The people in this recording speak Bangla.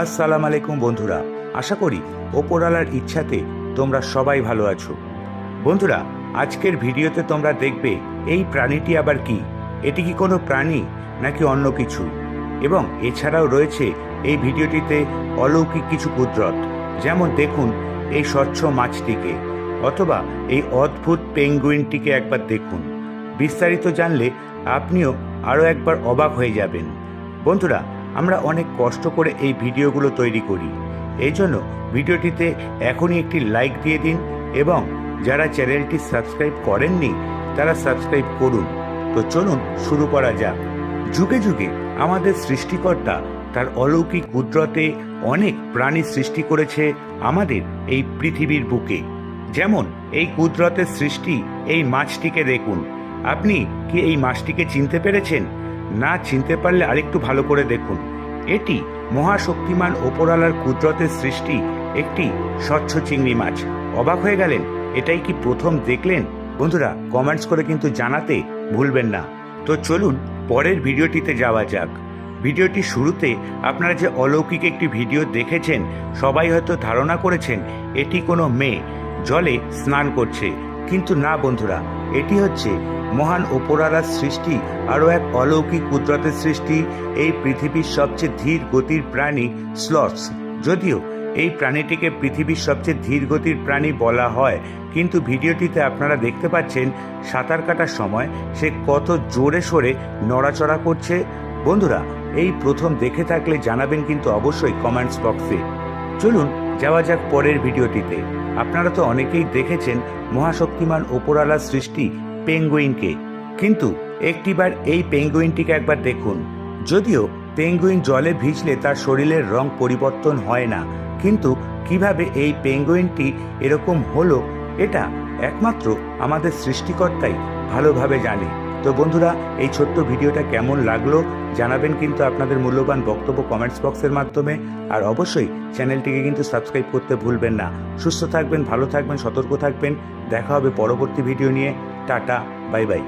আসসালাম আলাইকুম বন্ধুরা, আশা করি ওপরওয়ালার ইচ্ছাতে তোমরা সবাই ভালো আছো। বন্ধুরা, আজকের ভিডিওতে তোমরা দেখবে এই প্রাণীটি আবার কি? এটি কি কোনো প্রাণী নাকি অন্য কিছু? এবং এছাড়াও রয়েছে এই ভিডিওটিতে অলৌকিক কিছু কুদরত, যেমন দেখুন এই স্বচ্ছ মাছটিকে, অথবা এই অদ্ভুত পেঙ্গুইনটিকে একবার দেখুন। বিস্তারিত জানলে আপনিও আরও একবার অবাক হয়ে যাবেন। বন্ধুরা আমরা অনেক কষ্ট করে এই ভিডিওগুলো তৈরি করি। এই জন্য ভিডিওটিতে এখনই একটি লাইক দিয়ে দিন এবং যারা চ্যানেলটি সাবস্ক্রাইব করেননি, তারা সাবস্ক্রাইব করুন। তো চলুন শুরু করা যাক। যুগে যুগে আমাদের সৃষ্টিকর্তা তার অলৌকিক কুদরতে অনেক প্রাণী সৃষ্টি করেছে আমাদের এই পৃথিবীর বুকে। যেমন এই কুদরতের সৃষ্টি এই মাছটিকে দেখুন। আপনি কি এই মাছটিকে চিনতে পেরেছেন? না চিনতে পারলে আরেকটু ভালো করে দেখুন। এটি মহাশক্তিমান ওপরালার কুদরতের সৃষ্টি, একটি স্বচ্ছ চিংড়ি মাছ। অবাক হয়ে গেলেন, এটাই কি প্রথম দেখলেন? বন্ধুরা কমেন্টস করে কিন্তু জানাতে ভুলবেন না। তো চলুন পরের ভিডিওটিতে যাওয়া যাক। ভিডিওটি শুরুতে আপনারা যে অলৌকিক একটি ভিডিও দেখেছেন, সবাই হয়তো ধারণা করেছেন, এটি কোনো মেয়ে, জলে স্নান করছে। কিন্তু না, বন্ধুরা এটি হচ্ছে মহান ওপরালার সৃষ্টি, আরও এক অলৌকিক কুদরতের সৃষ্টি। এই পৃথিবীর সবচেয়ে ধীর গতির প্রাণী স্লটস। যদিও এই প্রাণীটিকে পৃথিবীর সবচেয়ে ধীর গতির প্রাণী বলা হয়, কিন্তু ভিডিওটিতে আপনারা দেখতে পাচ্ছেন সাঁতার কাটার সময় সে কত জোরে সোরে নড়াচড়া করছে। বন্ধুরা, এই প্রথম দেখে থাকলে জানাবেন কিন্তু অবশ্যই কমেন্টস বক্সে। চলুন যাওয়া যাক পরের ভিডিওটিতে। আপনারা তো অনেকেই দেখেছেন মহাশক্তিমান ওপরালার সৃষ্টি পেঙ্গুইনকে। কিন্তু একটিবার এই পেঙ্গুইনটিকে একবার দেখুন। যদিও পেঙ্গুইন জলে ভিজলে তার শরীরের রং পরিবর্তন হয় না, কিন্তু কীভাবে এই পেঙ্গুইনটি এরকম হলো, এটা একমাত্র আমাদের সৃষ্টিকর্তাই ভালোভাবে জানে। তো বন্ধুরা, এই ছোট্ট ভিডিওটা কেমন লাগল জানাবেন কিন্তু আপনাদের মূল্যবান বক্তব্য কমেন্টস বক্সের মাধ্যমে। আর অবশ্যই চ্যানেলটিকে কিন্তু সাবস্ক্রাইব করতে ভুলবেন না। সুস্থ থাকবেন, ভালো থাকবেন, সতর্ক থাকবেন। দেখা হবে পরবর্তী ভিডিও নিয়ে। Tata bye bye